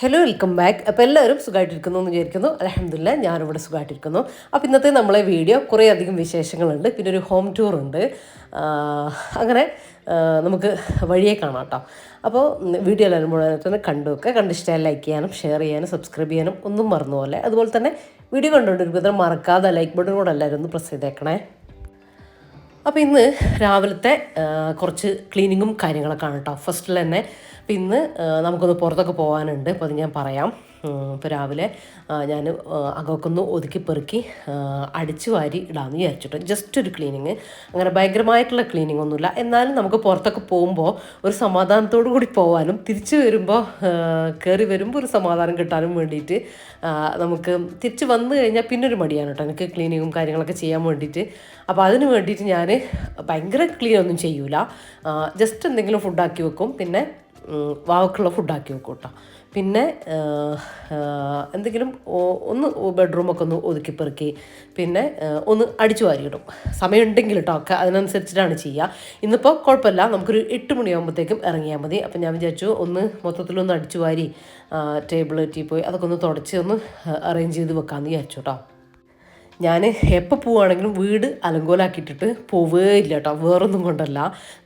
Hello welcome back അപ്പോൾ എല്ലാവരും സുഖമായിട്ടിരിക്കുന്നു എന്ന് വിചാരിക്കുന്നു. അലഹമില്ല ഞാനിവിടെ സുഖമായിട്ടിരിക്കുന്നു അപ്പോൾ ഇന്നത്തെ നമ്മളെ വീഡിയോ കുറേ അധികം വിശേഷങ്ങളുണ്ട്. പിന്നെ ഒരു ഹോം ടൂർ ഉണ്ട്. അങ്ങനെ നമുക്ക് വഴിയെ കാണാം കേട്ടോ. അപ്പോൾ വീഡിയോ എല്ലാവരും മുഴുവൻ തന്നെ കണ്ടു വെക്കുക കണ്ടിഷ്ടമായി ലൈക്ക് ചെയ്യാനും ഷെയർ ചെയ്യാനും സബ്സ്ക്രൈബ് ചെയ്യാനും ഒന്നും മറന്നു പോലെ അതുപോലെ തന്നെ വീഡിയോ കണ്ടുകൊണ്ടിരിക്കുമ്പോൾ മറക്കാതെ ലൈക്ക് ബട്ടൺ കൂടെ എല്ലാവരും ഒന്ന് പ്രസ് ചെയ്തേക്കണേ. അപ്പോൾ ഇന്ന് രാവിലത്തെ കുറച്ച് ക്ലീനിങ്ങും കാര്യങ്ങളൊക്കെ ആണ് കേട്ടോ. ഫസ്റ്റിൽ തന്നെ ഇന്ന് നമുക്കൊന്ന് പുറത്തൊക്കെ പോകാനുണ്ട് അപ്പോൾ അത് ഞാൻ പറയാം. ഇപ്പോൾ രാവിലെ ഞാൻ അകമൊക്കൊന്ന് ഒതുക്കി പെറുക്കി അടിച്ച് വാരി ഇടാമെന്ന് വിചാരിച്ചിട്ട്. ജസ്റ്റ് ഒരു ക്ലീനിങ് അങ്ങനെ ഭയങ്കരമായിട്ടുള്ള ക്ലീനിങ് ഒന്നുമില്ല. എന്നാലും നമുക്ക് പുറത്തൊക്കെ പോകുമ്പോൾ ഒരു സമാധാനത്തോടു കൂടി പോകാനും തിരിച്ചു വരുമ്പോൾ കയറി വരുമ്പോൾ ഒരു സമാധാനം കിട്ടാനും വേണ്ടിയിട്ട് നമുക്ക് തിരിച്ച് വന്നു കഴിഞ്ഞാൽ പിന്നൊരു മടിയാണ് കേട്ടോ. എനിക്ക് ക്ലീനിങ്ങും കാര്യങ്ങളൊക്കെ ചെയ്യാൻ വേണ്ടിയിട്ട്. അപ്പോൾ അതിന് വേണ്ടിയിട്ട് ഞാൻ ഭയങ്കര ക്ലീൻ ഒന്നും ചെയ്യൂല. ജസ്റ്റ് എന്തെങ്കിലും ഫുഡാക്കി വെക്കും. പിന്നെ വാവക്കുള്ള ഫുഡാക്കി വെക്കും കേട്ടോ. പിന്നെ എന്തെങ്കിലും ഒന്ന് ബെഡ്റൂമൊക്കെ ഒന്ന് ഒതുക്കി പെറുക്കി പിന്നെ ഒന്ന് അടിച്ചു വാരിയിടും. സമയമുണ്ടെങ്കിൽ കേട്ടോ ഒക്കെ അതിനനുസരിച്ചിട്ടാണ് ചെയ്യുക ഇന്നിപ്പോൾ കുഴപ്പമില്ല. നമുക്കൊരു എട്ട് മണിയാകുമ്പോഴത്തേക്കും ഇറങ്ങിയാൽ മതി. അപ്പം ഞാൻ വിചാരിച്ചു ഒന്ന് മൊത്തത്തിലൊന്ന് അടിച്ചു വാരി ടേബിൾ ടീപ്പോയി അതൊക്കെ ഒന്ന് തുടച്ച് ഒന്ന് അറേഞ്ച് ചെയ്ത് വെക്കാമെന്ന് വിചാരിച്ചു കേട്ടോ ഞാൻ എപ്പോൾ പോവുകയാണെങ്കിലും വീട് അലങ്കോലാക്കിയിട്ടിട്ട് പോവേ ഇല്ല കേട്ടോ വേറൊന്നും കൊണ്ടല്ല.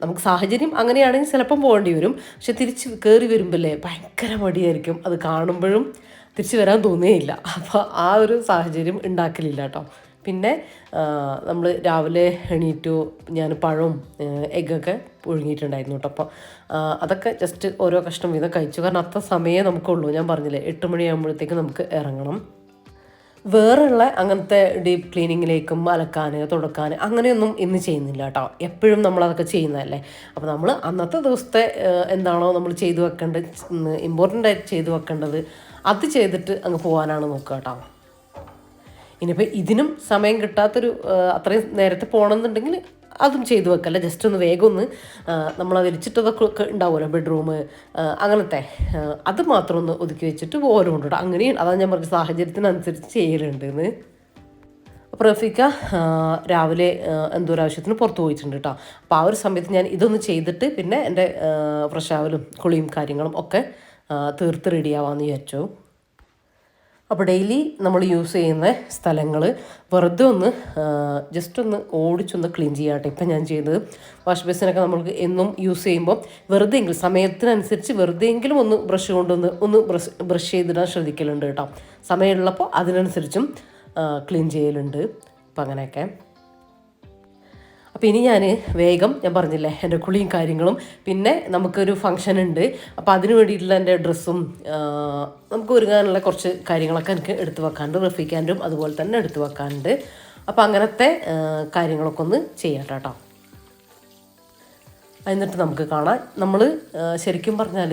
നമുക്ക് സാഹചര്യം അങ്ങനെയാണെങ്കിൽ ചിലപ്പം പോകേണ്ടി വരും. പക്ഷെ തിരിച്ച് കയറി വരുമ്പോഴല്ലേ ഭയങ്കര മടിയായിരിക്കും. അത് കാണുമ്പോഴും തിരിച്ച് വരാൻ തോന്നുകയില്ല അപ്പോൾ ആ ഒരു സാഹചര്യം ഉണ്ടാക്കലില്ല കേട്ടോ പിന്നെ നമ്മൾ രാവിലെ എണീറ്റു ഞാൻ പഴവും എഗ്ഗൊക്കെ പുഴുങ്ങിയിട്ടുണ്ടായിരുന്നു കേട്ടോ അപ്പോൾ അതൊക്കെ ജസ്റ്റ് ഓരോ കഷ്ണം വീതം കഴിച്ചു. കാരണം അത്ര സമയമേ നമുക്കുള്ളൂ. ഞാൻ പറഞ്ഞില്ലേ എട്ട് മണിയാകുമ്പോഴത്തേക്ക് നമുക്ക് ഇറങ്ങണം. വേറെയുള്ള അങ്ങനത്തെ ഡീപ്പ് ക്ലീനിങ്ങിലേക്കും അലക്കാൻ തുടക്കാൻ അങ്ങനെയൊന്നും ഇന്ന് ചെയ്യുന്നില്ല കേട്ടോ എപ്പോഴും നമ്മളതൊക്കെ ചെയ്യുന്നതല്ലേ. അപ്പോൾ നമ്മൾ അന്നത്തെ ദിവസത്തെ എന്താണോ നമ്മൾ ചെയ്തു വെക്കേണ്ടത് ഇമ്പോർട്ടന്റ് ആയിട്ട് ചെയ്തു വെക്കേണ്ടത് അത് ചെയ്തിട്ട് അങ്ങ് പോകാനാണ് നോക്കുക കേട്ടോ ഇനിയിപ്പോൾ ഇതിനും സമയം കിട്ടാത്തൊരു അത്രയും നേരത്തെ പോകണമെന്നുണ്ടെങ്കിൽ അതും ചെയ്തു വെക്കല്ല. ജസ്റ്റ് ഒന്ന് വേഗം ഒന്ന് നമ്മൾ വിരിച്ചിട്ടതൊക്കെ ഉണ്ടാവുമല്ലോ ബെഡ്റൂം അങ്ങനത്തെ. അത് മാത്രം ഒന്ന് ഒതുക്കി വെച്ചിട്ട് ഓരോ കൊണ്ടു കേട്ടോ അങ്ങനെയും അതാണ് ഞാൻ പറഞ്ഞ സാഹചര്യത്തിനനുസരിച്ച് ചെയ്യലുണ്ട്. എന്ന് അപ്പോൾ റഫീക്ക രാവിലെ എന്തോ ഒരു ആവശ്യത്തിന് പുറത്ത് പോയിട്ടുണ്ട് കേട്ടോ. അപ്പോൾ ആ ഒരു സമയത്ത് ഞാൻ ഇതൊന്ന് ചെയ്തിട്ട് പിന്നെ എന്റെ ഫ്രഷാവലും കുളിയും കാര്യങ്ങളും ഒക്കെ തീർത്ത് റെഡിയാവാമെന്ന് വിചാരിച്ചു. അപ്പോൾ ഡെയിലി നമ്മൾ യൂസ് ചെയ്യുന്ന സ്ഥലങ്ങൾ വെറുതെ ഒന്ന് ജസ്റ്റ് ഒന്ന് ഓടിച്ചൊന്ന് ക്ലീൻ ചെയ്യാട്ടെ. ഇപ്പം ഞാൻ ചെയ്യുന്നത് വാഷ് ബേസിനൊക്കെ നമ്മൾക്ക് എന്നും യൂസ് ചെയ്യുമ്പോൾ വെറുതെ എങ്കിലും സമയത്തിനനുസരിച്ച് വെറുതെ എങ്കിലും ഒന്ന് ബ്രഷ് കൊണ്ടൊന്ന് ഒന്ന് ബ്രഷ് ബ്രഷ് ചെയ്തിടാൻ ശ്രദ്ധിക്കലുണ്ട് കേട്ടോ. സമയമുള്ളപ്പോൾ അതിനനുസരിച്ചും ക്ലീൻ ചെയ്യലുണ്ട്. അപ്പം അങ്ങനെയൊക്കെ. അപ്പോൾ ഇനി ഞാൻ വേഗം ഞാൻ പറഞ്ഞില്ലേ എന്റെ കുളിയും കാര്യങ്ങളും. പിന്നെ നമുക്കൊരു ഫംഗ്ഷൻ ഉണ്ട്. അപ്പോൾ അതിന് വേണ്ടിയിട്ടുള്ള എന്റെ ഡ്രസ്സും നമുക്ക് ഒരുങ്ങാനുള്ള കുറച്ച് കാര്യങ്ങളൊക്കെ എനിക്ക് എടുത്തു വെക്കാണ്ട് റഫിക്കാനും അതുപോലെ തന്നെ എടുത്തു വെക്കാണ്ട് അപ്പോൾ അങ്ങനത്തെ കാര്യങ്ങളൊക്കെ ഒന്ന് ചെയ്യാം കേട്ടോ എന്നിട്ട് നമുക്ക് കാണാം. നമ്മൾ ശരിക്കും പറഞ്ഞാൽ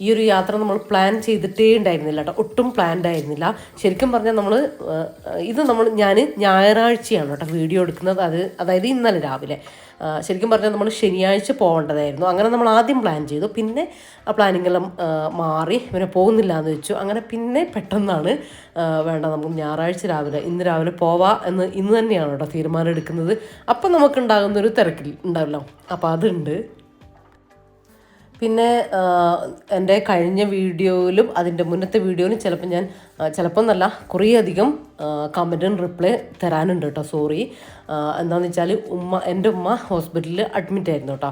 ഈ ഒരു യാത്ര നമ്മൾ പ്ലാൻ ചെയ്തിട്ടേ ഉണ്ടായിരുന്നില്ല കേട്ടോ ഒട്ടും പ്ലാൻഡ് ആയിരുന്നില്ല. ശരിക്കും പറഞ്ഞാൽ നമ്മൾ ഇത് നമ്മൾ ഞാൻ ഞായറാഴ്ചയാണ് കേട്ടോ വീഡിയോ എടുക്കുന്നത്. അത് അതായത് ഇന്നലെ രാവിലെ. ശരിക്കും പറഞ്ഞാൽ നമ്മൾ ശനിയാഴ്ച പോകേണ്ടതായിരുന്നു. അങ്ങനെ നമ്മൾ ആദ്യം പ്ലാൻ ചെയ്തു. പിന്നെ ആ പ്ലാനിങ് എല്ലാം മാറി. പിന്നെ പോകുന്നില്ല എന്ന് വെച്ചു. അങ്ങനെ പിന്നെ പെട്ടെന്നാണ് വേണ്ട നമുക്ക് ഞായറാഴ്ച രാവിലെ ഇന്ന് രാവിലെ പോവാ എന്ന് ഇന്ന് തന്നെയാണ് കേട്ടോ തീരുമാനം എടുക്കുന്നത്. അപ്പം നമുക്ക് ഒരു തിരക്കിൽ ഉണ്ടാവില്ല. അപ്പോൾ അതുണ്ട്. പിന്നെ എന്റെ കഴിഞ്ഞ വീഡിയോയിലും അതിന്റെ മുന്നത്തെ വീഡിയോയിലും ചിലപ്പോൾ ഞാൻ ചിലപ്പോൾ എന്നല്ല കുറേ അധികം കമന്റും റിപ്ലൈ തരാനുണ്ട് കേട്ടോ സോറി എന്താണെന്ന് വെച്ചാൽ ഉമ്മ എന്റെ ഉമ്മ ഹോസ്പിറ്റലിൽ അഡ്മിറ്റ് ആയിരുന്നു കേട്ടോ.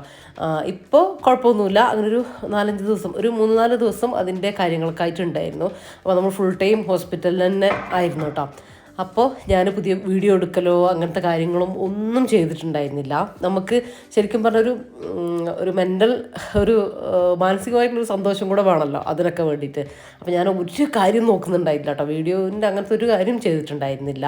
ഇപ്പോൾ കുഴപ്പമൊന്നുമില്ല. അങ്ങനൊരു നാലഞ്ച് ദിവസം ഒരു മൂന്ന് നാല് ദിവസം അതിന്റെ കാര്യങ്ങൾക്കായിട്ടുണ്ടായിരുന്നു അപ്പോൾ നമ്മൾ ഫുൾ ടൈം ഹോസ്പിറ്റലിൽ തന്നെ ആയിരുന്നു കേട്ടോ. അപ്പോൾ ഞാൻ പുതിയ വീഡിയോ എടുക്കലോ അങ്ങനത്തെ കാര്യങ്ങളും ഒന്നും ചെയ്തിട്ടുണ്ടായിരുന്നില്ല. നമുക്ക് ശരിക്കും പറഞ്ഞൊരു ഒരു മെന്റൽ ഒരു മാനസികമായിട്ടുള്ളൊരു സന്തോഷം കൂടെ വേണമല്ലോ അതിനൊക്കെ വേണ്ടിയിട്ട്. അപ്പോൾ ഞാൻ ഒരു കാര്യം നോക്കുന്നുണ്ടായില്ല കേട്ടോ. വീഡിയോന്റെ അങ്ങനത്തെ ഒരു കാര്യം ചെയ്തിട്ടുണ്ടായിരുന്നില്ല.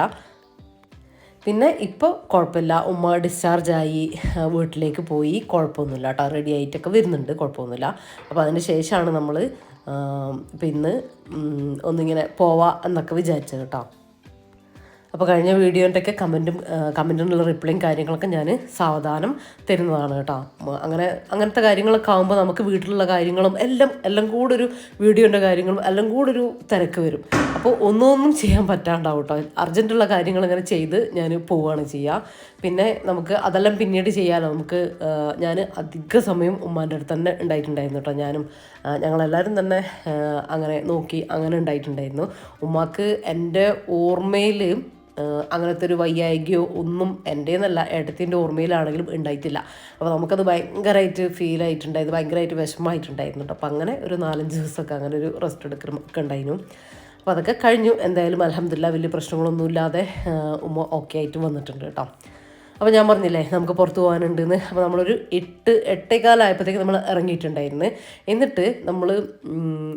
പിന്നെ ഇപ്പോൾ കുഴപ്പമില്ല. ഉമ്മ ഡിസ്ചാർജായി ആയി. വീട്ടിലേക്ക് പോയി. കുഴപ്പമൊന്നുമില്ല കേട്ടോ. റെഡി ആയിട്ടൊക്കെ വരുന്നുണ്ട്. കുഴപ്പമൊന്നുമില്ല. അപ്പോൾ അതിന് ശേഷമാണ് നമ്മൾ പിന്നെ ഒന്നിങ്ങനെ പോവാ എന്നൊക്കെ വിചാരിച്ചത് കേട്ടോ. അപ്പോൾ കഴിഞ്ഞ വീഡിയോന്റെയൊക്കെ കമന്റും കമന്റിനുള്ള റിപ്ലൈയും കാര്യങ്ങളൊക്കെ ഞാൻ സാവധാനം തരുന്നതാണ് കേട്ടോ. അങ്ങനെ അങ്ങനത്തെ കാര്യങ്ങളൊക്കെ ആകുമ്പോൾ നമുക്ക് വീട്ടിലുള്ള കാര്യങ്ങളും എല്ലാം എല്ലാം കൂടെ ഒരു വീഡിയോന്റെ കാര്യങ്ങളും എല്ലാം കൂടെ ഒരു തിരക്ക് വരും. അപ്പോൾ ഒന്നൊന്നും ചെയ്യാൻ പറ്റാണ്ടാവും കേട്ടോ. അർജന്റുള്ള കാര്യങ്ങൾ ഇങ്ങനെ ചെയ്ത് ഞാൻ പോവുകയാണ് ചെയ്യുക പിന്നെ നമുക്ക് അതെല്ലാം പിന്നീട് ചെയ്യാമല്ലോ നമുക്ക് ഞാൻ അധിക സമയം ഉമ്മാന്റെ അടുത്ത് തന്നെ ഉണ്ടായിട്ടുണ്ടായിരുന്നു കേട്ടോ. ഞാനും ഞങ്ങളെല്ലാവരും തന്നെ അങ്ങനെ നോക്കി അങ്ങനെ ഉണ്ടായിട്ടുണ്ടായിരുന്നു. ഉമ്മാക്ക് എന്റെ ഓർമ്മയിൽ അങ്ങനത്തെ ഒരു വയ്യായികയോ ഒന്നും എന്റെ എന്നല്ല ഏട്ടത്തിന്റെ ഓർമ്മയിലാണെങ്കിലും ഉണ്ടായിട്ടില്ല. അപ്പോൾ നമുക്കത് ഭയങ്കരമായിട്ട് ഫീൽ ആയിട്ടുണ്ടായത് ഭയങ്കരമായിട്ട് വിഷമമായിട്ടുണ്ടായിരുന്നു കേട്ടോ അപ്പോൾ അങ്ങനെ ഒരു നാലഞ്ച് ദിവസമൊക്കെ അങ്ങനെ ഒരു റെസ്റ്റ് എടുക്കണം ഒക്കെ ഉണ്ടായിരുന്നു അപ്പോൾ അതൊക്കെ കഴിഞ്ഞു. എന്തായാലും അലഹമില്ല വലിയ പ്രശ്നങ്ങളൊന്നും ഇല്ലാതെ ഉമ്മ ഓക്കെ ആയിട്ട് വന്നിട്ടുണ്ട് കേട്ടോ അപ്പോൾ ഞാൻ പറഞ്ഞില്ലേ നമുക്ക് പുറത്ത് പോകാനുണ്ടെന്ന്. അപ്പോൾ നമ്മളൊരു എട്ട് എട്ടേക്കാലായപ്പോഴത്തേക്ക് നമ്മൾ ഇറങ്ങിയിട്ടുണ്ടായിരുന്നു. എന്നിട്ട് നമ്മൾ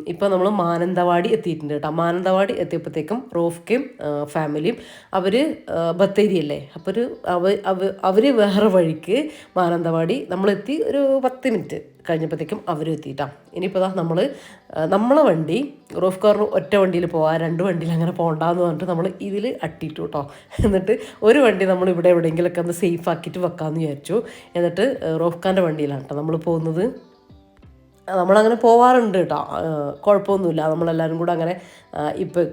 ഇപ്പോൾ നമ്മൾ മാനന്തവാടി എത്തിയിട്ടുണ്ട് കേട്ടോ. മാനന്തവാടി എത്തിയപ്പോഴത്തേക്കും റോഫ്കയും ഫാമിലിയും അവർ ബത്തേരിയല്ലേ? അപ്പോൾ ഒരു അവർ അവ- അവർ വേറെ വഴിക്ക് മാനന്തവാടി നമ്മളെത്തി ഒരു പത്ത് മിനിറ്റ്. കഴിഞ്ഞപ്പോഴത്തേക്കും അവർ എത്തിയിട്ടാണ് ഇനിയിപ്പോൾ നമ്മൾ നമ്മളെ വണ്ടി റൂഫ് കാറിന് ഒറ്റ വണ്ടിയിൽ പോവാം രണ്ട് വണ്ടിയിൽ അങ്ങനെ പോകണ്ടെന്ന് പറഞ്ഞിട്ട് നമ്മൾ ഇതിൽ അട്ടിട്ടു കേട്ടോ എന്നിട്ട് ഒരു വണ്ടി നമ്മൾ ഇവിടെ എവിടെയെങ്കിലുമൊക്കെ ഒന്ന് സേഫ് ആക്കിയിട്ട് വെക്കാമെന്ന് വിചാരിച്ചു. എന്നിട്ട് റോഫ് കാറിന്റെ വണ്ടിയിലാണ് കേട്ടോ നമ്മൾ പോകുന്നത്. നമ്മളങ്ങനെ പോവാറുണ്ട് കേട്ടോ കുഴപ്പമൊന്നുമില്ല നമ്മളെല്ലാവരും കൂടെ അങ്ങനെ ഇപ്പോൾ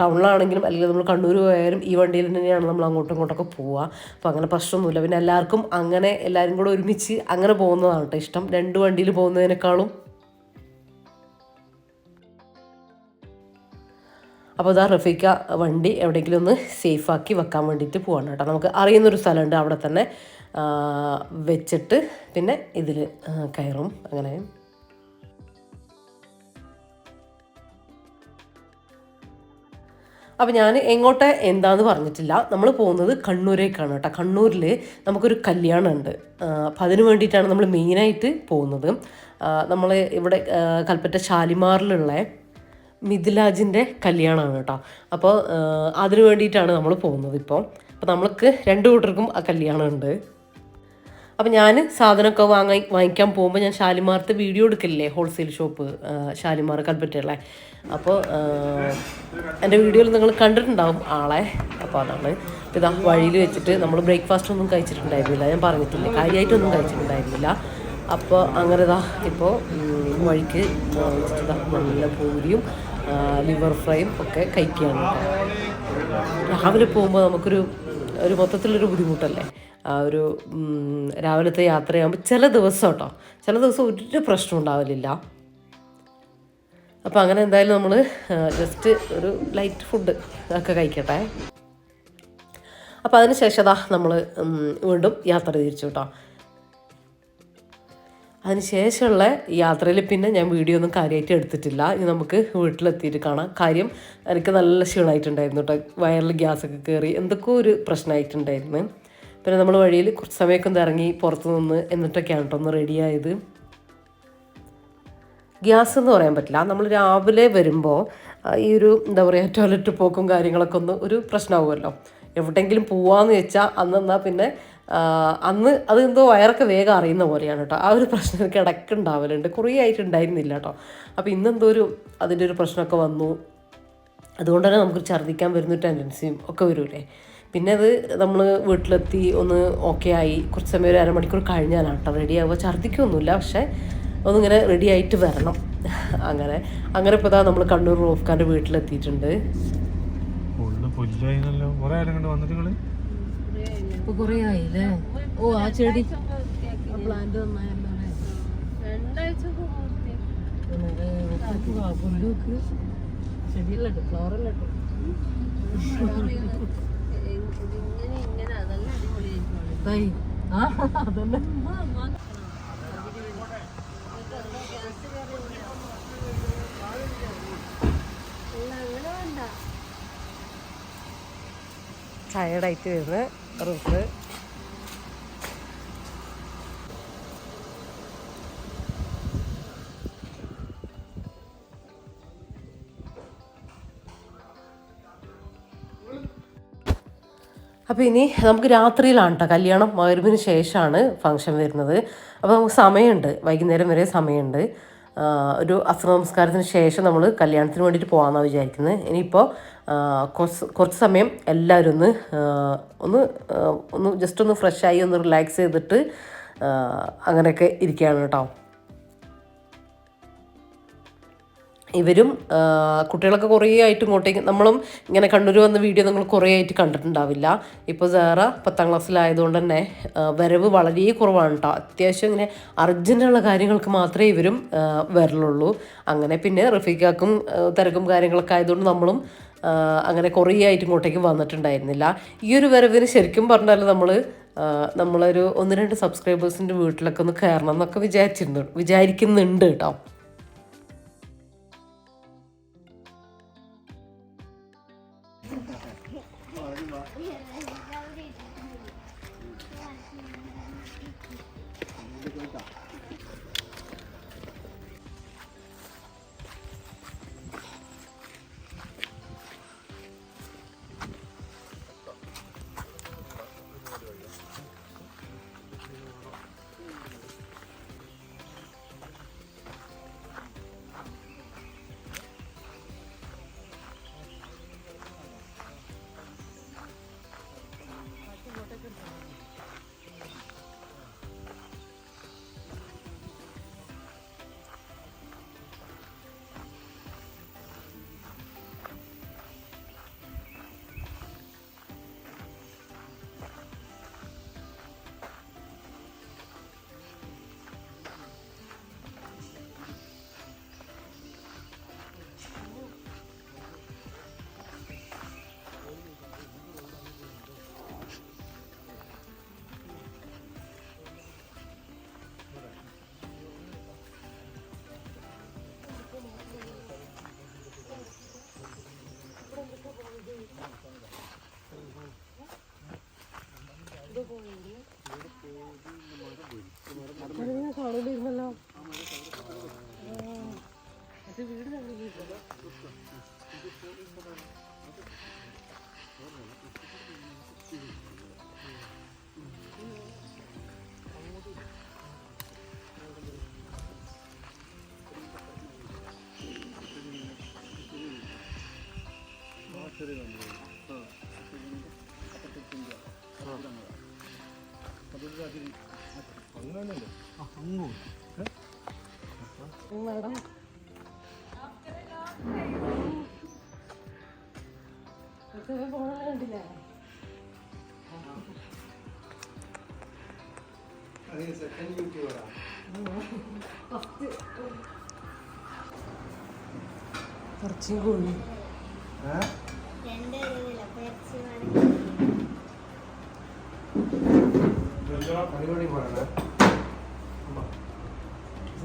ടൗണിലാണെങ്കിലും അല്ലെങ്കിൽ നമ്മൾ കണ്ണൂർ പോയാലും ഈ വണ്ടിയിൽ തന്നെയാണ് നമ്മൾ അങ്ങോട്ടും ഇങ്ങോട്ടൊക്കെ പോവുക അപ്പോൾ അങ്ങനെ പ്രശ്നമൊന്നുമില്ല. പിന്നെ എല്ലാവർക്കും അങ്ങനെ എല്ലാവരും കൂടെ ഒരുമിച്ച് അങ്ങനെ പോകുന്നതാണ് കേട്ടോ ഇഷ്ടം. രണ്ട് വണ്ടിയിൽ പോകുന്നതിനേക്കാളും. അപ്പോൾ ഇതാ റഫീക്ക വണ്ടി എവിടെയെങ്കിലും ഒന്ന് സേഫാക്കി വെക്കാൻ വേണ്ടിയിട്ട് പോവാണ് കേട്ടോ നമുക്ക് അറിയുന്നൊരു സ്ഥലമുണ്ട് അവിടെ തന്നെ വെച്ചിട്ട് പിന്നെ ഇതിൽ കയറും. അങ്ങനെ. അപ്പോൾ ഞാൻ എങ്ങോട്ട് എന്താന്ന് പറഞ്ഞിട്ടില്ല. നമ്മൾ പോകുന്നത് കണ്ണൂരേക്കാണ് കേട്ടോ. കണ്ണൂരിൽ നമുക്കൊരു കല്യാണം ഉണ്ട് അപ്പം അതിന് വേണ്ടിയിട്ടാണ് നമ്മൾ മെയിനായിട്ട് പോകുന്നത്. നമ്മൾ ഇവിടെ കൽപ്പറ്റ ശാലിമാറിലുള്ള മിഥിലാജിന്റെ കല്യാണമാണ് കേട്ടോ. അപ്പോൾ അതിന് വേണ്ടിയിട്ടാണ് നമ്മൾ പോകുന്നത് ഇപ്പോൾ അപ്പോൾ നമ്മൾക്ക് രണ്ട് കൂട്ടർക്കും ആ കല്യാണം ഉണ്ട് അപ്പം ഞാൻ സാധനമൊക്കെ വാങ്ങി വാങ്ങിക്കാൻ പോകുമ്പോൾ ഞാൻ ഷാലിമാർത്ത് വീഡിയോ എടുക്കില്ലേ ഹോൾസെയിൽ ഷോപ്പ് ഷാലിമാർ കൽപ്പറ്റയുള്ള അപ്പോൾ എന്റെ വീഡിയോയിൽ നിങ്ങൾ കണ്ടിട്ടുണ്ടാവും ആളെ. അപ്പോൾ അതാണ്. ഇതാ വഴിയിൽ വെച്ചിട്ട് നമ്മൾ ബ്രേക്ക്ഫാസ്റ്റ് ഒന്നും കഴിച്ചിട്ടുണ്ടായിരുന്നില്ല. ഞാൻ പറഞ്ഞിട്ടില്ല കാര്യമായിട്ടൊന്നും കഴിച്ചിട്ടുണ്ടായിരുന്നില്ല. അപ്പോൾ അങ്ങനെ ഇതാ ഇപ്പോൾ വഴിക്ക് നല്ല പൂരിയും ലിവർ ഫ്രൈയും ഒക്കെ കഴിക്കുകയാണ്. രാവിലെ പോകുമ്പോൾ നമുക്കൊരു ഒരു മൊത്തത്തിലൊരു ബുദ്ധിമുട്ടല്ലേ? ഒരു രാവിലത്തെ യാത്രയാകുമ്പോൾ ചില ദിവസം കേട്ടോ ചില ദിവസം ഒരു പ്രശ്നം ഉണ്ടാവലില്ല. അപ്പോൾ അങ്ങനെ എന്തായാലും നമ്മൾ ജസ്റ്റ് ഒരു ലൈറ്റ് ഫുഡ് ഒക്കെ കഴിക്കട്ടെ. അപ്പോൾ അതിന് ശേഷം നമ്മൾ വീണ്ടും യാത്ര തിരിച്ചു കേട്ടോ അതിന് ശേഷമുള്ള യാത്രയിൽ പിന്നെ ഞാൻ വീഡിയോ ഒന്നും കാര്യമായിട്ട് എടുത്തിട്ടില്ല. ഇനി നമുക്ക് വീട്ടിലെത്തിയിട്ട് കാണാം. കാര്യം എനിക്ക് നല്ല ക്ഷീണമായിട്ടുണ്ടായിരുന്നു കേട്ടോ വയറിൽ ഗ്യാസൊക്കെ കയറി എന്തൊക്കെയോ ഒരു പ്രശ്നമായിട്ടുണ്ടായിരുന്നു പിന്നെ നമ്മൾ വഴിയിൽ കുറച്ച് സമയമൊക്കെ ഒന്ന് ഇറങ്ങി പുറത്ത് നിന്ന് എന്നിട്ടൊക്കെയാണ് കേട്ടോ ഒന്ന് റെഡിയായത് ഗ്യാസ് എന്ന് പറയാൻ പറ്റില്ല. നമ്മൾ രാവിലെ വരുമ്പോൾ ഈ ഒരു എന്താ പറയുക ടോയ്ലറ്റ് പോക്കും കാര്യങ്ങളൊക്കെ ഒന്ന് ഒരു പ്രശ്നമാകുമല്ലോ എവിടെയെങ്കിലും പോവാന്ന് വെച്ചാൽ അന്ന് എന്നാൽ പിന്നെ അന്ന് അത് എന്തോ വയറൊക്കെ വേഗം അറിയുന്ന പോലെയാണ് കേട്ടോ. ആ ഒരു പ്രശ്നം എനിക്ക് ഇടയ്ക്ക് ഉണ്ടാവലുണ്ട് കുറേ ആയിട്ട് ഉണ്ടായിരുന്നില്ല കേട്ടോ. അപ്പോൾ ഇന്നെന്തോ ഒരു അതിന്റെ ഒരു പ്രശ്നമൊക്കെ വന്നു. അതുകൊണ്ട് തന്നെ നമുക്ക് ഛർദ്ദിക്കാൻ വരുന്ന ടെൻഡൻസിയും ഒക്കെ വരൂലേ പിന്നെ അത് നമ്മൾ വീട്ടിലെത്തി ഒന്ന് ഓക്കെ ആയി. കുറച്ച് സമയം ഒരു അരമണിക്കൂർ കഴിഞ്ഞാലാണ് കേട്ടോ റെഡി ആവുക. ഛർദ്ദിക്കൊന്നുമില്ല. പക്ഷേ ഒന്നിങ്ങനെ റെഡി ആയിട്ട് വരണം. അങ്ങനെ. അങ്ങനെ ഇപ്പോൾ ഇതാ നമ്മൾ കണ്ണൂർ റോഫ്ഖാന്റെ വീട്ടിലെത്തിയിട്ടുണ്ട്. കുറെ ആയില്ലേ ഓ ആ ചെടി. പ്ലാന്റ് ചെടിയല്ലോ ഫ്ലോറല്ലോ ആ അതന്നെ ടയർഡായിട്ട് വരുന്ന റൂഫ് അപ്പോൾ ഇനി നമുക്ക് രാത്രിയിലാണ് കേട്ടോ കല്യാണം മകരുവിന് ശേഷമാണ് ഫംഗ്ഷൻ വരുന്നത്. അപ്പോൾ നമുക്ക് സമയമുണ്ട്. വൈകുന്നേരം വരെ സമയമുണ്ട്. ഒരു അസ്ര നമസ്കാരത്തിന് ശേഷം നമ്മൾ കല്യാണത്തിന് വേണ്ടിയിട്ട് പോകാമെന്നാണ് വിചാരിക്കുന്നത് ഇനിയിപ്പോൾ കുറച്ച് കുറച്ച് സമയം എല്ലാവരും ഒന്ന് ഒന്ന് ഒന്ന് ജസ്റ്റ് ഒന്ന് ഫ്രഷായി ഒന്ന് റിലാക്സ് ചെയ്തിട്ട് അങ്ങനെയൊക്കെ ഇരിക്കുകയാണ് കേട്ടോ ഇവരും കുട്ടികളൊക്കെ കുറേ ആയിട്ട് ഇങ്ങോട്ടേക്ക് നമ്മളും ഇങ്ങനെ കണ്ണൂർ വന്ന വീഡിയോ നിങ്ങൾ കുറേ ആയിട്ട് കണ്ടിട്ടുണ്ടാവില്ല. ഇപ്പോൾ സാറ പത്താം ക്ലാസ്സിലായതുകൊണ്ട് തന്നെ വരവ് വളരെ കുറവാണ് കേട്ടോ അത്യാവശ്യം ഇങ്ങനെ അർജന്റുള്ള കാര്യങ്ങൾക്ക് മാത്രമേ ഇവരും വരലുള്ളൂ. അങ്ങനെ പിന്നെ റഫീഖാക്കും തിരക്കും കാര്യങ്ങളൊക്കെ ആയതുകൊണ്ട് നമ്മളും അങ്ങനെ കുറേ ആയിട്ട് ഇങ്ങോട്ടേക്ക് വന്നിട്ടുണ്ടായിരുന്നില്ല. ഈ ഒരു വരവിന് ശരിക്കും പറഞ്ഞാൽ നമ്മൾ നമ്മളൊരു ഒന്ന് രണ്ട് സബ്സ്ക്രൈബേഴ്സിന്റെ വീട്ടിലൊക്കെ ഒന്ന് കയറണം എന്നൊക്കെ വിചാരിച്ചിരുന്നു വിചാരിക്കുന്നുണ്ട് കേട്ടോ Bye. കുറച്ചും കൂടി. പരിപാടി പറയണേ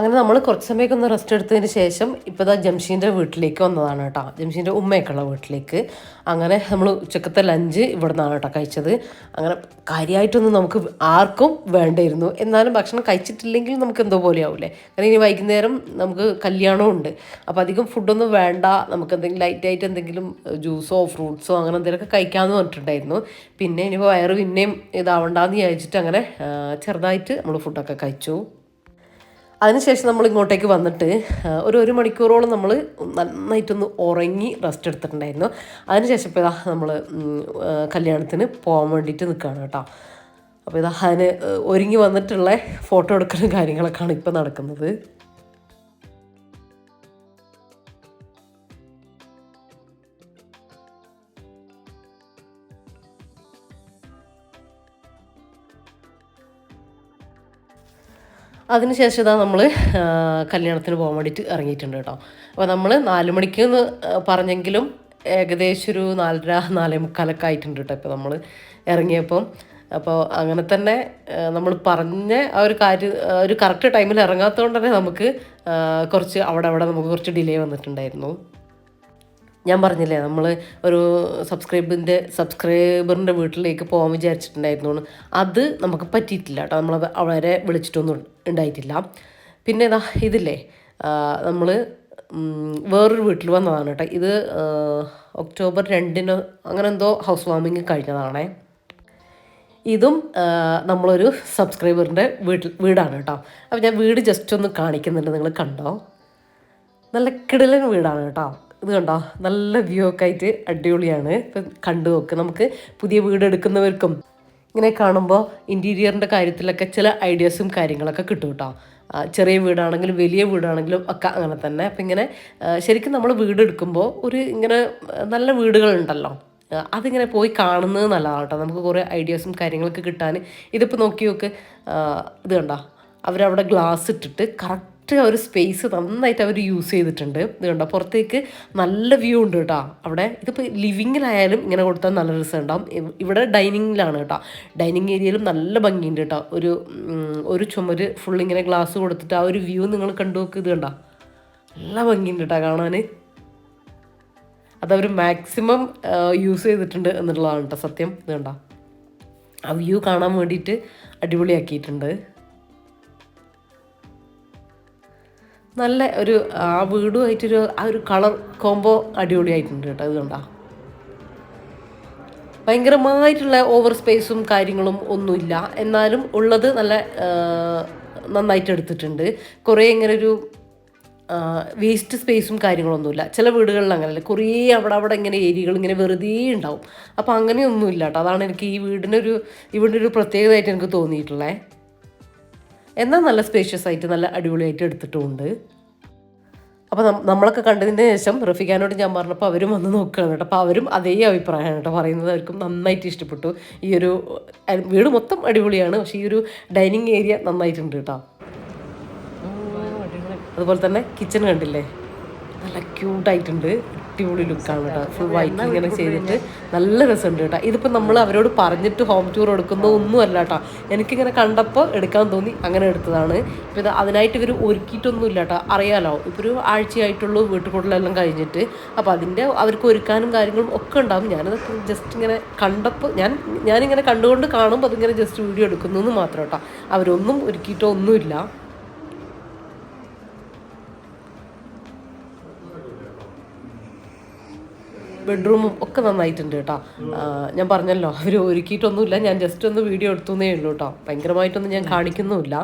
അങ്ങനെ നമ്മൾ കുറച്ച് സമയമൊക്കെ ഒന്ന് റെസ്റ്റ് എടുത്തതിന് ശേഷം ഇപ്പോൾ ഇതാ ജംഷീന്റെ വീട്ടിലേക്ക് വന്നതാണ് കേട്ടോ. ജംഷീന്റെ ഉമ്മയൊക്കെയുള്ള വീട്ടിലേക്ക്. അങ്ങനെ നമ്മൾ ഉച്ചക്കത്തെ ലഞ്ച് ഇവിടെ നിന്നാണ് കേട്ടോ കഴിച്ചത്. അങ്ങനെ കാര്യമായിട്ടൊന്നും നമുക്ക് ആർക്കും വേണ്ടായിരുന്നു. എന്നാലും ഭക്ഷണം കഴിച്ചിട്ടില്ലെങ്കിൽ നമുക്ക് എന്തോ പോലെ ആവില്ലേ? കാരണം ഇനി വൈകുന്നേരം നമുക്ക് കല്യാണവും ഉണ്ട്. അപ്പോൾ അധികം ഫുഡൊന്നും വേണ്ട. നമുക്ക് എന്തെങ്കിലും ലൈറ്റായിട്ട് എന്തെങ്കിലും ജ്യൂസോ ഫ്രൂട്ട്സോ അങ്ങനെ എന്തെങ്കിലുമൊക്കെ കഴിക്കാമെന്ന് പറഞ്ഞിട്ടുണ്ടായിരുന്നു. പിന്നെ ഇനിയിപ്പോൾ വയറ് പിന്നെയും ഇതാവണ്ടാന്ന് വിചാരിച്ചിട്ട് അങ്ങനെ ചെറുതായിട്ട് നമ്മൾ ഫുഡൊക്കെ കഴിച്ചു. അതിനുശേഷം നമ്മൾ ഇങ്ങോട്ടേക്ക് വന്നിട്ട് ഒരു ഒരു മണിക്കൂറോളം നമ്മൾ നന്നായിട്ടൊന്ന് ഉറങ്ങി റെസ്റ്റ് എടുത്തിട്ടുണ്ടായിരുന്നു. അതിനുശേഷം ഇപ്പോൾ ഇതാ നമ്മൾ കല്യാണത്തിന് പോകാൻ വേണ്ടിയിട്ട് നിൽക്കുകയാണ് കേട്ടോ. അപ്പോൾ ഇതാ അതിന് ഒരുങ്ങി വന്നിട്ടുള്ള ഫോട്ടോ എടുക്കുന്ന കാര്യങ്ങളൊക്കെയാണ് ഇപ്പോൾ നടക്കുന്നത്. അതിനുശേഷം ഇതാ നമ്മൾ കല്യാണത്തിന് പോകാൻ വേണ്ടിയിട്ട് ഇറങ്ങിയിട്ടുണ്ട് കേട്ടോ. അപ്പോൾ നമ്മൾ നാല് മണിക്ക് എന്ന് പറഞ്ഞെങ്കിലും ഏകദേശം ഒരു നാലര നാലേ മുക്കാലൊക്കെ ആയിട്ടുണ്ട് കേട്ടോ ഇപ്പോൾ നമ്മൾ ഇറങ്ങിയപ്പം. അപ്പോൾ അങ്ങനെ തന്നെ നമ്മൾ പറഞ്ഞ ആ ഒരു കാര്യം ഒരു കറക്റ്റ് ടൈമിൽ ഇറങ്ങാത്തതുകൊണ്ട് തന്നെ നമുക്ക് കുറച്ച് അവിടെ അവിടെ നമുക്ക് കുറച്ച് ഡിലേ വന്നിട്ടുണ്ടായിരുന്നു. ഞാൻ പറഞ്ഞില്ലേ നമ്മൾ ഒരു സബ്സ്ക്രൈബിന്റെ സബ്സ്ക്രൈബറിന്റെ വീട്ടിലേക്ക് പോകാൻ വിചാരിച്ചിട്ടുണ്ടായിരുന്നു. അത് നമുക്ക് പറ്റിയിട്ടില്ല കേട്ടോ നമ്മൾ അവരെ വിളിച്ചിട്ടൊന്നും ഉണ്ടായിട്ടില്ല. പിന്നെ ഇതാ ഇതില്ലേ നമ്മൾ വേറൊരു വീട്ടിൽ വന്നതാണ് കേട്ടോ ഇത് ഒക്ടോബർ രണ്ടിന് അങ്ങനെ എന്തോ ഹൗസ് വാമിങ് കഴിഞ്ഞതാണേ. ഇതും നമ്മളൊരു സബ്സ്ക്രൈബറിന്റെ വീട്ടിൽ വീടാണ് കേട്ടോ അപ്പോൾ ഞാൻ വീട് ജസ്റ്റ് ഒന്ന് കാണിക്കുന്നുണ്ട് നിങ്ങൾ കണ്ടോ? നല്ല കിടലൻ വീടാണ് കേട്ടോ ഇത് കണ്ടോ? നല്ല വ്യൂ ഒക്കെ ആയിട്ട് അടിപൊളിയാണ്. ഇപ്പം കണ്ടു നോക്ക് നമുക്ക് പുതിയ വീട് എടുക്കുന്നവർക്കും. ഇങ്ങനെ കാണുമ്പോൾ ഇന്റീരിയറിന്റെ കാര്യത്തിലൊക്കെ ചില ഐഡിയാസും കാര്യങ്ങളൊക്കെ കിട്ടും കേട്ടോ. ചെറിയ വീടാണെങ്കിലും വലിയ വീടാണെങ്കിലും ഒക്കെ അങ്ങനെ തന്നെ. അപ്പം ഇങ്ങനെ ശരിക്കും നമ്മൾ വീട് എടുക്കുമ്പോൾ ഒരു ഇങ്ങനെ നല്ല വീടുകളുണ്ടല്ലോ. അതിങ്ങനെ പോയി കാണുന്നത് നല്ലതാണ് കേട്ടോ. നമുക്ക് കുറേ ഐഡിയാസും കാര്യങ്ങളൊക്കെ കിട്ടാൻ. ഇതിപ്പോൾ നോക്കി നോക്ക് ഇത് കണ്ടോ? അവരവിടെ ഗ്ലാസ് ഇട്ടിട്ട് കറക്റ്റ് ആ ഒരു സ്പേസ് നന്നായിട്ട് അവർ യൂസ് ചെയ്തിട്ടുണ്ട്. ഇത് കണ്ടോ? പുറത്തേക്ക് നല്ല വ്യൂ ഉണ്ട് കേട്ടോ. അവിടെ ഇതിപ്പോൾ ലിവിങ്ങിലായാലും ഇങ്ങനെ കൊടുത്താൽ നല്ല രസം ഉണ്ടാവും. ഇവിടെ ഡൈനിങ്ങിലാണ് കേട്ടോ. ഡൈനിങ് ഏരിയയിലും നല്ല ഭംഗിയുണ്ട് കേട്ടോ. ഒരു ഒരു ചുമര് ഫുൾ ഇങ്ങനെ ഗ്ലാസ് കൊടുത്തിട്ട് ആ ഒരു വ്യൂ നിങ്ങൾ കണ്ടു നോക്ക്. ഇത് കണ്ടോ? നല്ല ഭംഗിയുണ്ട് കേട്ടോ കാണാൻ. അതവർ മാക്സിമം യൂസ് ചെയ്തിട്ടുണ്ട് എന്നുള്ളതാണ് കേട്ടോ സത്യം. ഇത് കണ്ടോ? ആ വ്യൂ കാണാൻ വേണ്ടിയിട്ട് അടിപൊളിയാക്കിയിട്ടുണ്ട്. നല്ല ഒരു ആ വീടുമായിട്ടൊരു ആ ഒരു കളർ കോംബോ അടിപൊളിയായിട്ടുണ്ട് കേട്ടോ അതുകൊണ്ടാ കണ്ടോ. ഭയങ്കരമായിട്ടുള്ള ഓവർ സ്പേസും കാര്യങ്ങളും ഒന്നുമില്ല. എന്നാലും ഉള്ളത് നല്ല നന്നായിട്ട് എടുത്തിട്ടുണ്ട്. കുറേ ഇങ്ങനെ ഒരു വേസ്റ്റ് സ്പേസും കാര്യങ്ങളൊന്നുമില്ല. ചില വീടുകളിൽ അങ്ങനെയല്ല. കുറേ അവിടെ അവിടെ ഇങ്ങനെ ഏരിയകൾ ഇങ്ങനെ വെറുതെ ഉണ്ടാവും. അപ്പോൾ അങ്ങനെയൊന്നുമില്ല കേട്ടോ. അതാണ് എനിക്ക് ഈ വീടിനൊരു ഈ ഒരു പ്രത്യേകതയായിട്ട് എനിക്ക് തോന്നിയിട്ടുള്ളത് എന്നാൽ നല്ല സ്പേഷ്യസ് ആയിട്ട് നല്ല അടിപൊളിയായിട്ട് എടുത്തിട്ടുമുണ്ട് അപ്പോൾ നമ്മളൊക്കെ കണ്ടതിന് ശേഷം റഫിഖാനോട് ഞാൻ പറഞ്ഞപ്പോൾ അവരും വന്ന് നോക്കുകയാണ് കേട്ടോ. അപ്പോൾ അവരും അതേ അഭിപ്രായമാണ് കേട്ടോ പറയുന്നത്. അവർക്കും നന്നായിട്ട് ഇഷ്ടപ്പെട്ടു. ഈ ഒരു വീട് മൊത്തം അടിപൊളിയാണ്. പക്ഷേ ഈ ഒരു ഡൈനിങ് ഏരിയ നന്നായിട്ടുണ്ട് കേട്ടോ. അതുപോലെ തന്നെ കിച്ചൺ കണ്ടില്ലേ? നല്ല ക്യൂട്ടായിട്ടുണ്ട് അടിപൊളി ലുക്കാണ് കേട്ടോ. ഫുൾ വൈറ്റ് ഇങ്ങനെ ചെയ്തിട്ട് നല്ല രസമുണ്ട് കേട്ടോ. ഇതിപ്പോൾ നമ്മൾ അവരോട് പറഞ്ഞിട്ട് ഹോം ടൂർ എടുക്കുന്ന ഒന്നും അല്ല കേട്ടോ. എനിക്കിങ്ങനെ കണ്ടപ്പോൾ എടുക്കാൻ തോന്നി അങ്ങനെ എടുത്തതാണ്. ഇപ്പോൾ ഇത് അതിനായിട്ട് ഇവർ ഒരുക്കിയിട്ടൊന്നും ഇല്ല കേട്ടോ. അറിയാലോ ഇപ്പോൾ ഒരു ആഴ്ചയായിട്ടുള്ളൂ വീട്ടിൽ കൂടുതലെല്ലാം കഴിഞ്ഞിട്ട്. അപ്പോൾ അതിന്റെ അവർക്ക് ഒരുക്കാനും കാര്യങ്ങളും ഒക്കെ ഉണ്ടാകും ഞാനത് ജസ്റ്റ് ഇങ്ങനെ കണ്ടപ്പോൾ ഞാൻ ഞാനിങ്ങനെ കണ്ടുകൊണ്ട് കാണുമ്പോൾ അതിങ്ങനെ ജസ്റ്റ് വീഡിയോ എടുക്കുന്നു എന്ന് മാത്രം കേട്ടോ. അവരൊന്നും ഒരുക്കിയിട്ടോ ഒന്നുമില്ല ബെഡ്റൂമും ഒക്കെ നന്നായിട്ടുണ്ട് കേട്ടോ. ഞാൻ പറഞ്ഞല്ലോ അവർ ഒരുക്കിയിട്ടൊന്നുമില്ല. ഞാൻ ജസ്റ്റ് ഒന്ന് വീഡിയോ എടുത്തുന്നേ ഉള്ളൂ കേട്ടോ. ഭയങ്കരമായിട്ടൊന്നും ഞാൻ കാണിക്കുന്നുമില്ല.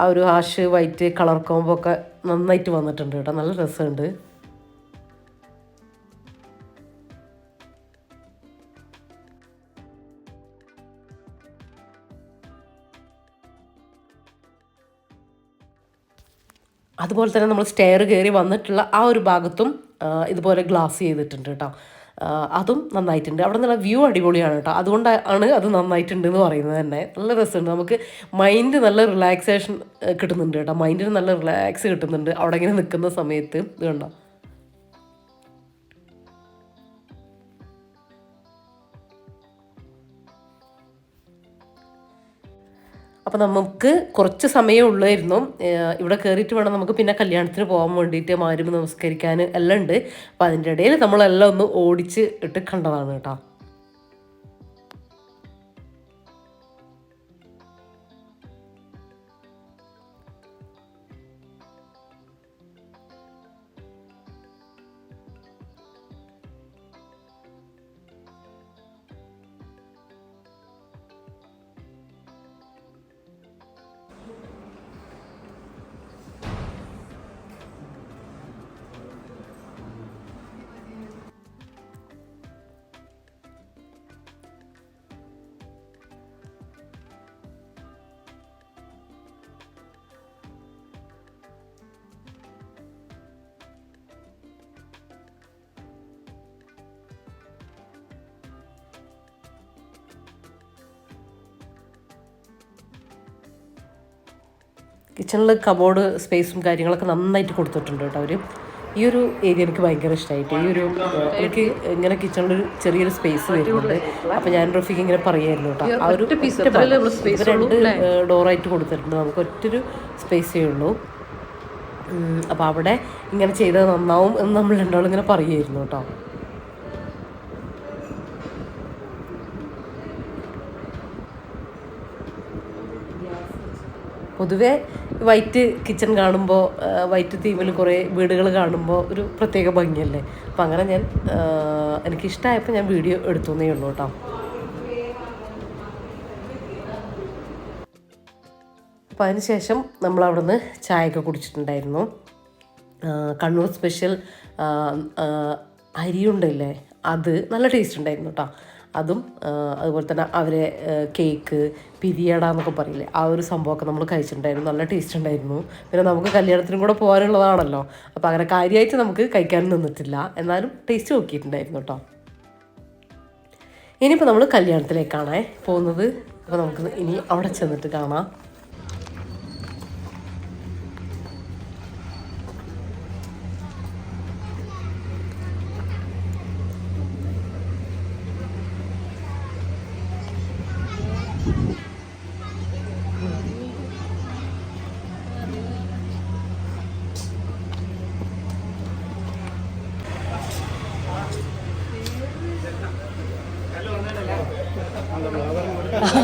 ആ ഒരു ഹാഷ് വൈറ്റ് കളർ കോമ്പൊക്കെ നന്നായിട്ട് വന്നിട്ടുണ്ട് കേട്ടോ. നല്ല രസമുണ്ട്. അതുപോലെ തന്നെ നമ്മൾ സ്റ്റെയർ കയറി വന്നിട്ടുള്ള ആ ഒരു ഭാഗത്തും ഇതുപോലെ ഗ്ലാസ് ചെയ്തിട്ടുണ്ട് കേട്ടോ. അതും നന്നായിട്ടുണ്ട്. അവിടെ നിന്നുള്ള വ്യൂ അടിപൊളിയാണ് കേട്ടോ. അതുകൊണ്ടാണ് അത് നന്നായിട്ടുണ്ട് എന്ന് പറയുന്നത് തന്നെ. നല്ല രസമുണ്ട്. നമുക്ക് മൈൻഡ് നല്ല റിലാക്സേഷൻ കിട്ടുന്നുണ്ട് കേട്ടോ. മൈൻഡിന് നല്ല റിലാക്സ് കിട്ടുന്നുണ്ട്. അവിടെ ഇങ്ങനെ നിൽക്കുന്ന സമയത്ത്. ഇത് കണ്ടോ? അപ്പോൾ നമുക്ക് കുറച്ച് സമയമേ ഉള്ളായിരുന്നു. ഇവിടെ കയറിയിട്ട് വേണം നമുക്ക് പിന്നെ കല്യാണത്തിന് പോകാൻ വേണ്ടിയിട്ട് മാരും നമസ്കരിക്കാൻ എല്ലാം ഉണ്ട്. അപ്പോൾ അതിന്റെ ഇടയിൽ നമ്മളെല്ലാം ഒന്ന് ഓടിച്ച് ഇട്ട് കണ്ടതാണ് കേട്ടോ. കിച്ചണിൽ കബോർഡ് സ്പേസും കാര്യങ്ങളൊക്കെ നന്നായിട്ട് കൊടുത്തിട്ടുണ്ട് കേട്ടോ അവർ ഈ ഒരു ഏരിയ എനിക്ക് ഭയങ്കര ഇഷ്ടമായിട്ട് ഈ ഒരു എനിക്ക് ഇങ്ങനെ കിച്ചണിൽ ഒരു ചെറിയൊരു സ്പേസ് വരുന്നുണ്ട്. അപ്പോൾ ഞാൻ റഫീക്ക് ഇങ്ങനെ പറയായിരുന്നു കേട്ടോ. ആ ഒരു രണ്ട് ഡോറായിട്ട് കൊടുത്തിട്ടുണ്ട്. നമുക്ക് ഒറ്റൊരു സ്പേസേ ഉള്ളൂ. അപ്പോൾ അവിടെ ഇങ്ങനെ ചെയ്താൽ നന്നാവും എന്ന് നമ്മൾ രണ്ടാളും ഇങ്ങനെ പറയുമായിരുന്നു കേട്ടോ. പൊതുവേ വൈറ്റ് കിച്ചൺ കാണുമ്പോൾ വൈറ്റ് തീമിൽ കുറേ വീടുകൾ കാണുമ്പോൾ ഒരു പ്രത്യേക ഭംഗിയല്ലേ? അപ്പം അങ്ങനെ ഞാൻ എനിക്കിഷ്ടമായപ്പോൾ ഞാൻ വീഡിയോ എടുത്തു എന്നേ ഉള്ളൂ കേട്ടോ. അപ്പോൾ അതിനുശേഷം നമ്മൾ അവിടുന്ന് ചായയൊക്കെ കുടിച്ചിട്ടുണ്ടായിരുന്നു. കണ്ണൂർ സ്പെഷ്യൽ അരിയുണ്ടല്ലേ? അത് നല്ല ടേസ്റ്റ് ഉണ്ടായിരുന്നു കേട്ടോ. അതും അതുപോലെ തന്നെ അവരെ കേക്ക് പിരിയട എന്നൊക്കെ പറയില്ലേ ആ ഒരു സംഭവമൊക്കെ നമ്മൾ കഴിച്ചിട്ടുണ്ടായിരുന്നു. നല്ല ടേസ്റ്റ് ഉണ്ടായിരുന്നു. പിന്നെ നമുക്ക് കല്യാണത്തിനും കൂടെ പോകാനുള്ളതാണല്ലോ. അപ്പോൾ അങ്ങനെ കാര്യമായിട്ട് നമുക്ക് കഴിക്കാൻ നിന്നിട്ടില്ല. എന്നാലും ടേസ്റ്റ് നോക്കിയിട്ടുണ്ടായിരുന്നു കേട്ടോ. ഇനിയിപ്പോൾ നമ്മൾ കല്യാണത്തിലേക്കാണേ പോകുന്നത്. അപ്പോൾ നമുക്ക് ഇനി അവിടെ ചെന്നിട്ട് കാണാം.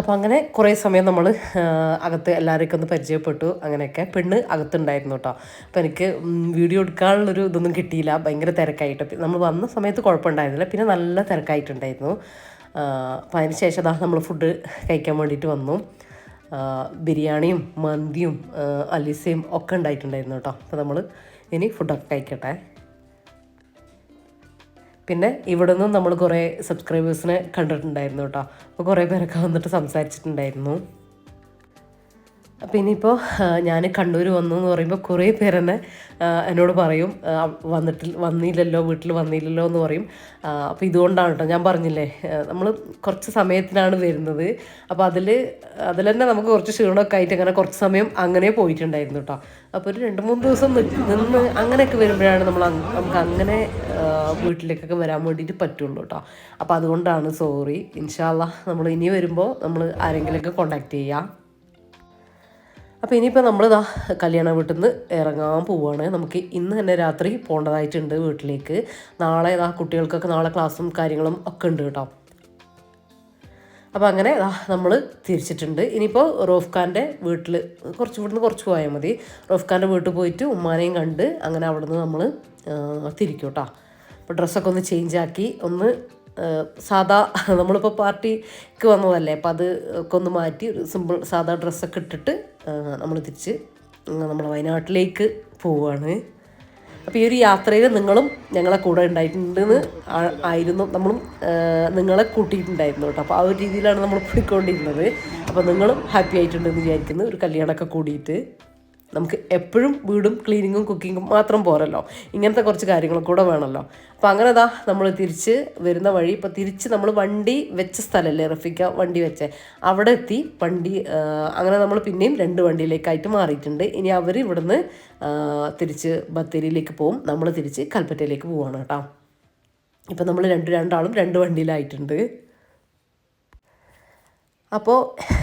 അപ്പം അങ്ങനെ കുറേ സമയം നമ്മൾ അകത്ത് എല്ലാവരെയൊക്കെ ഒന്ന് പരിചയപ്പെട്ടു. അങ്ങനെയൊക്കെ പെണ്ണ് അകത്തുണ്ടായിരുന്നു കേട്ടോ അപ്പം എനിക്ക് വീഡിയോ എടുക്കാനുള്ളൊരു ഇതൊന്നും കിട്ടിയില്ല. ഭയങ്കര തിരക്കായിട്ട്. നമ്മൾ വന്ന സമയത്ത് കുഴപ്പമുണ്ടായിരുന്നില്ല. പിന്നെ നല്ല തിരക്കായിട്ടുണ്ടായിരുന്നു. അപ്പം അതിന് ശേഷം അതാ നമ്മൾ ഫുഡ് കഴിക്കാൻ വേണ്ടിയിട്ട് വന്നു. ബിരിയാണിയും മന്തിയും അലിസയും ഒക്കെ ഉണ്ടായിട്ടുണ്ടായിരുന്നു കേട്ടോ അപ്പോൾ നമ്മൾ ഇനി ഫുഡൊക്കെ കഴിക്കട്ടെ. പിന്നെ ഇവിടെ നിന്നും നമ്മൾ കുറേ സബ്സ്ക്രൈബേഴ്സിനെ കണ്ടിട്ടുണ്ടായിരുന്നു കേട്ടോ. അപ്പോൾ കുറേ പേരൊക്കെ വന്നിട്ട് സംസാരിച്ചിട്ടുണ്ടായിരുന്നു. അപ്പോൾ ഇപ്പോൾ ഞാൻ കണ്ണൂർ വന്നു എന്ന് പറയുമ്പോൾ കുറേ പേര് തന്നെ എന്നോട് പറയും വന്നിട്ട് വന്നില്ലല്ലോ വീട്ടിൽ വന്നില്ലല്ലോ എന്ന് പറയും. അപ്പോൾ ഇതുകൊണ്ടാണ് കേട്ടോ ഞാൻ പറഞ്ഞില്ലേ നമ്മൾ കുറച്ച് സമയത്തിനാണ് വരുന്നത്. അപ്പോൾ അതിൽ അതിൽ തന്നെ നമുക്ക് കുറച്ച് ക്ഷീണമൊക്കെ ആയിട്ട് അങ്ങനെ കുറച്ച് സമയം അങ്ങനെ പോയിട്ടുണ്ടായിരുന്നു കേട്ടോ അപ്പോൾ ഒരു രണ്ട് മൂന്ന് ദിവസം നിന്ന് അങ്ങനെയൊക്കെ വരുമ്പോഴാണ് നമ്മൾ നമുക്ക് അങ്ങനെ വീട്ടിലേക്കൊക്കെ വരാൻ വേണ്ടിയിട്ട് പറ്റുള്ളൂ കേട്ടോ അപ്പോൾ അതുകൊണ്ടാണ് സോറി. ഇൻഷാല്ല നമ്മൾ ഇനി വരുമ്പോൾ നമ്മൾ ആരെങ്കിലുമൊക്കെ കോണ്ടാക്ട് ചെയ്യാം. അപ്പോൾ ഇനിയിപ്പോൾ നമ്മൾ ഇതാ കല്യാണ വീട്ടിൽ നിന്ന് ഇറങ്ങാൻ പോവുകയാണ് നമുക്ക് ഇന്ന് തന്നെ രാത്രി പോകേണ്ടതായിട്ടുണ്ട് വീട്ടിലേക്ക്. നാളെ ഇതാ കുട്ടികൾക്കൊക്കെ നാളെ ക്ലാസ്സും കാര്യങ്ങളും ഒക്കെ ഉണ്ട് കേട്ടോ. അപ്പോൾ അങ്ങനെ നമ്മൾ തിരിച്ചിട്ടുണ്ട്. ഇനിയിപ്പോൾ റോഫ് ഖാന്റെ വീട്ടിൽ കുറച്ച് ഇവിടുന്ന് കുറച്ച് പോയാൽ മതി. റോഫ് ഖാന്റെ വീട്ടിൽ പോയിട്ട് ഉമ്മാനെയും കണ്ട് അങ്ങനെ അവിടുന്ന് നമ്മൾ തിരിക്കും കേട്ടോ. അപ്പോൾ ഡ്രസ്സൊക്കെ ഒന്ന് ചേഞ്ച് ആക്കി ഒന്ന് സാധാ നമ്മളിപ്പോൾ പാർട്ടിക്ക് വന്നതല്ലേ? അപ്പോൾ അത് ഒക്കെ ഒന്ന് മാറ്റി ഒരു സിമ്പിൾ സാധാ ഡ്രസ്സൊക്കെ ഇട്ടിട്ട് നമ്മൾ തിരിച്ച് നമ്മളെ വയനാട്ടിലേക്ക് പോവുകയാണ് അപ്പോൾ ഈ ഒരു യാത്രയിൽ നിങ്ങളും ഞങ്ങളെ കൂടെ ഉണ്ടായിട്ടുണ്ടെന്ന് ആയിരുന്നു. നമ്മളും നിങ്ങളെ കൂട്ടിയിട്ടുണ്ടായിരുന്നു കേട്ടോ. അപ്പോൾ ആ ഒരു രീതിയിലാണ് നമ്മൾ പോയിക്കൊണ്ടിരുന്നത്. അപ്പോൾ നിങ്ങളും ഹാപ്പി ആയിട്ടുണ്ടെന്ന് വിചാരിക്കുന്നു. ഒരു കല്യാണമൊക്കെ കൂടിയിട്ട്. നമുക്ക് എപ്പോഴും വീടും ക്ലീനിങ്ങും കുക്കിങ്ങും മാത്രം പോരല്ലോ. ഇങ്ങനത്തെ കുറച്ച് കാര്യങ്ങൾ കൂടെ വേണമല്ലോ അപ്പോൾ അങ്ങനെ ദാ നമ്മൾ തിരിച്ച് വരുന്ന വഴി ഇപ്പോൾ തിരിച്ച് നമ്മൾ വണ്ടി വെച്ച സ്ഥലമല്ലേ റഫിക്ക വണ്ടി വെച്ചേ? അവിടെ എത്തി വണ്ടി അങ്ങനെ നമ്മൾ പിന്നെയും രണ്ട് വണ്ടിയിലേക്കായിട്ട് മാറിയിട്ടുണ്ട്. ഇനി അവർ ഇവിടുന്ന് തിരിച്ച് ബത്തേരിയിലേക്ക് പോവും. നമ്മൾ തിരിച്ച് കൽപ്പറ്റയിലേക്ക് പോവാണ് കേട്ടോ. ഇപ്പം നമ്മൾ രണ്ട് രണ്ടാളും രണ്ട് വണ്ടിയിലായിട്ടുണ്ട്. അപ്പോൾ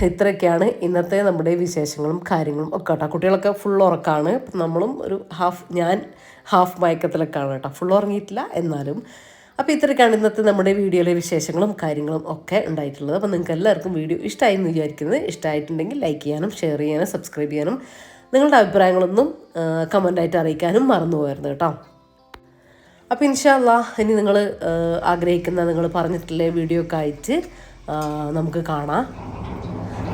ഇത്രയൊക്കെയാണ് ഇന്നത്തെ നമ്മുടെ വിശേഷങ്ങളും കാര്യങ്ങളും ഒക്കെ കേട്ടോ. കുട്ടികളൊക്കെ ഫുൾ ഉറക്കാണ്. നമ്മളും ഒരു ഹാഫ് ഞാൻ ഹാഫ് മയക്കത്തിലൊക്കെയാണ് കേട്ടോ. ഫുൾ ഉറങ്ങിയിട്ടില്ല എന്നാലും. അപ്പോൾ ഇത്രയൊക്കെയാണ് ഇന്നത്തെ നമ്മുടെ വീഡിയോയിലെ വിശേഷങ്ങളും കാര്യങ്ങളും ഒക്കെ ഉണ്ടായിട്ടുള്ളത്. അപ്പോൾ നിങ്ങൾക്ക് എല്ലാവർക്കും വീഡിയോ ഇഷ്ടമായി എന്ന് വിചാരിക്കുന്നത്. ഇഷ്ടമായിട്ടുണ്ടെങ്കിൽ ലൈക്ക് ചെയ്യാനും ഷെയർ ചെയ്യാനും സബ്സ്ക്രൈബ് ചെയ്യാനും നിങ്ങളുടെ അഭിപ്രായങ്ങളൊന്നും കമന്റായിട്ട് അറിയിക്കാനും മറന്നു പോയിരുന്നു കേട്ടോ. അപ്പോൾ ഇൻഷാല്ല ഇനി നിങ്ങൾ ആഗ്രഹിക്കുന്ന നിങ്ങൾ പറഞ്ഞിട്ടുള്ള വീഡിയോ ഒക്കെ ആയിട്ട് നമുക്ക് കാണാം.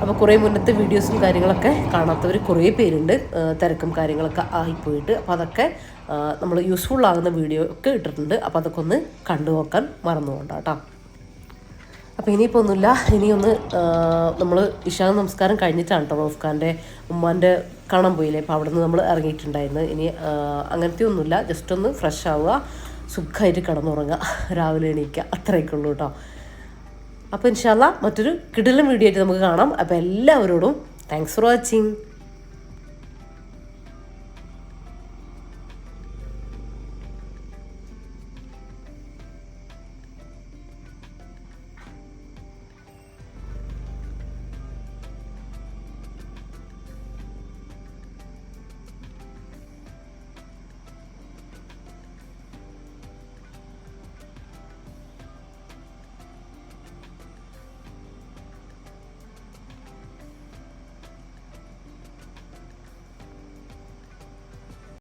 അപ്പോൾ കുറേ മുന്നത്തെ വീഡിയോസും കാര്യങ്ങളൊക്കെ കാണാത്തവർ കുറേ പേരുണ്ട്. തിരക്കും കാര്യങ്ങളൊക്കെ ആയിപ്പോയിട്ട്. അപ്പോൾ അതൊക്കെ നമ്മൾ യൂസ്ഫുൾ ആകുന്ന വീഡിയോ ഒക്കെ ഇട്ടിട്ടുണ്ട്. അപ്പോൾ അതൊക്കെ ഒന്ന് കണ്ടു നോക്കാൻ മറന്നു കൊണ്ടാട്ടോ അപ്പോൾ ഇനിയിപ്പോൾ ഒന്നുമില്ല. ഇനിയൊന്ന് നമ്മൾ ഇഷാ നമസ്കാരം കഴിഞ്ഞിട്ടാണ് കേട്ടോ റോഫ് ഖാന്റെ ഉമ്മാന്റെ കാണാൻ പോയില്ലേ? അപ്പോൾ അവിടെ നിന്ന് നമ്മൾ ഇറങ്ങിയിട്ടുണ്ടായിരുന്നു. ഇനി അങ്ങനത്തെ ഒന്നുമില്ല. ജസ്റ്റ് ഒന്ന് ഫ്രഷ് ആവുക. സുഖമായിട്ട് കിടന്നുറങ്ങുക. രാവിലെ എണീക്കുക. അത്രയൊക്കെ ഉള്ളൂ കേട്ടോ. അപ്പോൾ ഇൻഷാല്ല മറ്റൊരു കിടിലം വീഡിയോ ആയിട്ട് നമുക്ക് കാണാം. അപ്പോൾ എല്ലാവരോടും താങ്ക്സ് ഫോർ വാച്ചിങ്